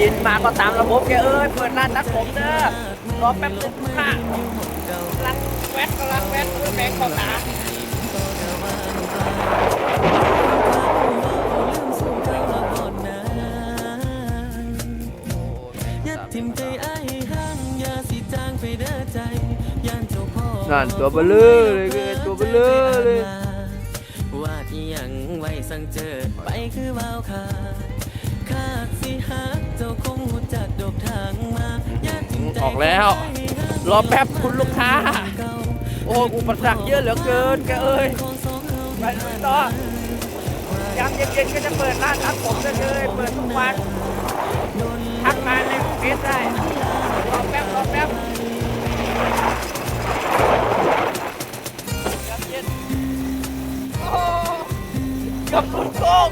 กินมาก็ตามระบบแกเอ้ยเปิดร้านตัดผมเด้อรอแป๊บนึงค่ะกำลังแวดกำลังแวดเออแบงเข้าตายัดทิมใจไอ้ายห้างอย่าสิจางไปเด้อใจย่านเจ้าพ่อนั่นตัวเบลอเลยคือตัวเบลอเลยว่าที่ยังไว้สั่งเจอไปคือวาวขา ออกแล้ว รอแป๊บคุณลูกค้า โอ้อุปสรรคเยอะเหลือเกินแกเอ้ยไปต่อยามเย็นๆก็จะเปิดร้านตัดผมเลยเปิดทุกวันทักมาในเฟซได้รอแป๊บรอแป๊บยามเย็นโอ้กับสุดโค้ง